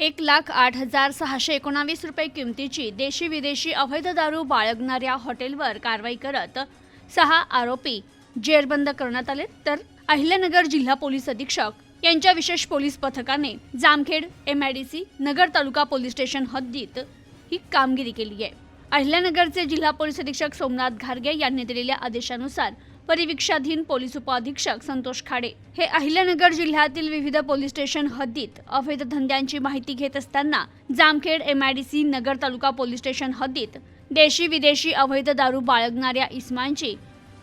एक लाख आठ हजार सहाशे एकोणावीस रुपये किमतीची देशी विदेशी अवैध दारू बाळगणाऱ्या हॉटेलवर कारवाई करत सहा आरोपी जेरबंद करण्यात आले. तर अहिल्यानगर जिल्हा पोलीस अधीक्षक यांच्या विशेष पोलीस पथकाने Jamkhed M I D C Nagar taluka police station हद्दीत ही कामगिरी केली आहे. अहिल्यानगरचे जिल्हा पोलीस अधीक्षक सोमनाथ घारगे यांनी दिलेल्या आदेशानुसार परिवीक्षाधीन पोलीस उपअधीक्षक संतोष खाडे. हे अहिल्यानगर जिल्ह्यातील विविध पोलीस स्टेशन हद्दीत अवैध धंद्यांची माहिती घेत असताना Jamkhed MIDC Nagar taluka police station हद्दीत देशी विदेशी अवैध दारू बाळगणाऱ्या इस्मांची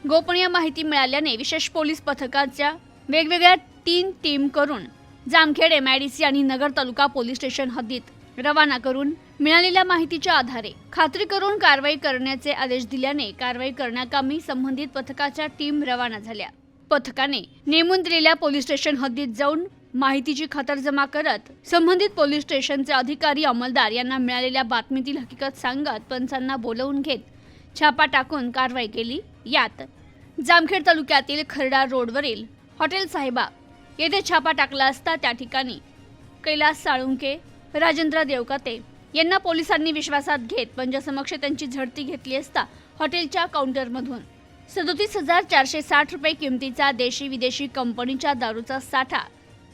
गोपनीय माहिती मिळाल्याने विशेष पोलीस पथकाच्या वेगवेगळ्या तीन टीम करून जामखेड एमआयडीसी आणि नगर तालुका पोलीस स्टेशन हद्दीत रवाना करून मिळालेल्या माहितीच्या आधारे खात्री करून कारवाई करण्याचे आदेश दिल्याने कारवाई करण्याकामी संबंधित पथकाच्या टीम रवाना झाल्या. पथकाने नेमून दिलेल्या पोलीस स्टेशन हद्दीत जाऊन माहितीची खातरजमा करत संबंधित पोलीस स्टेशनचे अधिकारी अंमलदार यांना मिळालेल्या बातमीतील हकीकत सांगत पंचांना बोलवून घेत छापा टाकून कारवाई केली. यात जामखेड तालुक्यातील खरडा रोडवरील हॉटेल साहेबा येथे छापा टाकला असता त्या ठिकाणी कैलास साळुंके राजेंद्र देवकाते यांना पोलिसांनी विश्वासात घेत पंजासमक्ष त्यांची झडती घेतली असता हॉटेलच्या काउंटरमधून. सदोतीस हजार चारशे साठ रुपये किमतीचा देशी विदेशी कंपनीच्या दारूचा साठा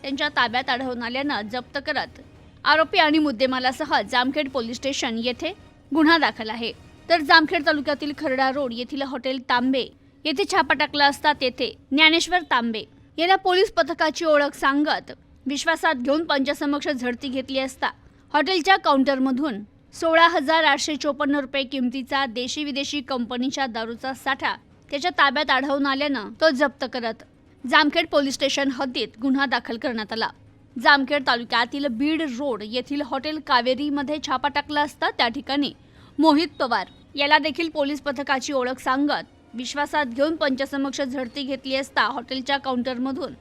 त्यांच्या ताब्यात आढळून आल्यानं जप्त करत आरोपी आणि मुद्देमालासह जामखेड पोलीस स्टेशन येथे गुन्हा दाखल आहे. तर जामखेड तालुक्यातील खरडा रोड येथील हॉटेल तांबे येथे छापा टाकला असता तेथे ज्ञानेश्वर तांबे याला पोलीस पथकाची ओळख सांगत विश्वासात घेऊन पंचासमक्ष झडती घेतली असता हॉटेलच्या काउंटरमधून सोळा हजार आठशे चोपन्न रुपये किमतीचा देशी विदेशी कंपनीच्या दारूचा साठा त्याच्या ताब्यात आढळून आल्यानं तो जप्त करत जामखेड पोलीस स्टेशन हद्दीत गुन्हा दाखल करण्यात आला. जामखेड तालुक्यातील बीड रोड येथील हॉटेल कावेरीमध्ये छापा टाकला असता त्या ठिकाणी मोहित पवार याला देखील पोलीस पथकाची ओळख सांगत विश्वासात घेऊन पंचासमक्ष झडती घेतली असता हॉटेलच्या काउंटरमधून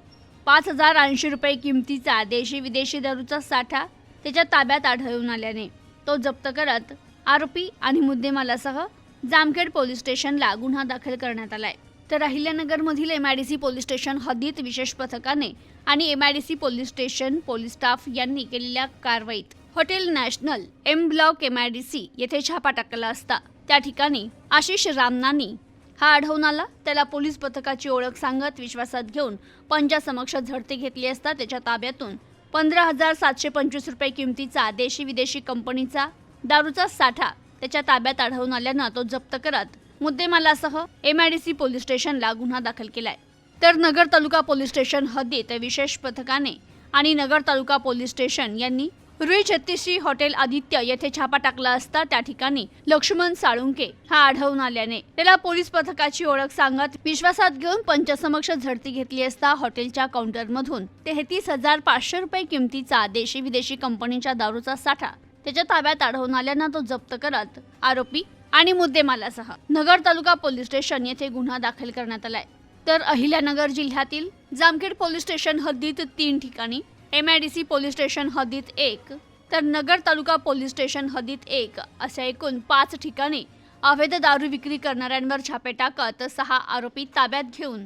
पाच हजार ऐंशी रुपये किमतीचा देशी विदेशी दारूचा साठा त्याच्या ताब्यात आढळून आल्याने तो जप्त करत आरोपी आणि मुद्देमालासह जामखेड पोलीस स्टेशनला गुन्हा दाखल करण्यात आलाय. तर अहिल्यानगरमधील M I D C police station हद्दीत विशेष पथकाने आणि M I D C police station police staff यांनी केलेल्या कारवाईत hotel national M block C येथे छापा टाकला असता. त्या ठिकाणी आशिष रामनानी हा आढळून आला. त्याला पोलीस पथकाची ओळख सांगत विश्वासात घेऊन पंचासमक्ष झडती घेतली असता त्याच्या ताब्यातून. पंधरा हजार सातशे पंचवीस रुपये किमतीचा देशी विदेशी कंपनीचा दारूचा साठा त्याच्या ताब्यात आढळून आल्यानं तो जप्त करत मुद्देमालासह एमआयडीसी पोलीस स्टेशनला गुन्हा दाखल केलाय. तर नगर तालुका पोलीस स्टेशन हद्दीत विशेष पथकाने आणि नगर तालुका पोलीस स्टेशन यांनी रुई छत्तीसी हॉटेल आदित्य येथे छापा टाकला असता त्या ठिकाणी लक्ष्मण साळुंके हा आढळून आल्याने. त्याला पोलीस पथकाची ओळख सांगत विश्वासात घेऊन पंचसमक्ष झडती घेतली असता हॉटेलच्या काउंटरमधून. तेहतीस हजार पाचशे रुपये किमतीचा देशी विदेशी कंपनीच्या दारूचा साठा त्याच्या ताब्यात आढळून आल्यानं तो जप्त करत आरोपी आणि मुद्देमालासह नगर तालुका पोलीस स्टेशन येथे गुन्हा दाखल करण्यात आलाय. तर अहिल्यानगर जिल्ह्यातील जामखेड पोलीस स्टेशन हद्दीत तीन ठिकाणी M I D C police station हद्दीत एक तर नगर तालुका पोलीस स्टेशन हद्दीत एक अशा एकूण पाच ठिकाणी अवैध दारू विक्री करणाऱ्यांवर छापे टाकत सहा आरोपी ताब्यात घेऊन.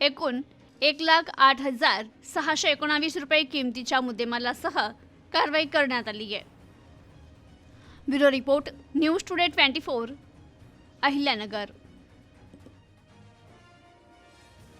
एकूण एक लाख आठ हजार सहाशे एकोणावीस रुपये किमतीच्या मुद्देमालासह कारवाई करण्यात आली आहे. Bureau report news today twenty four Ahilyanagar.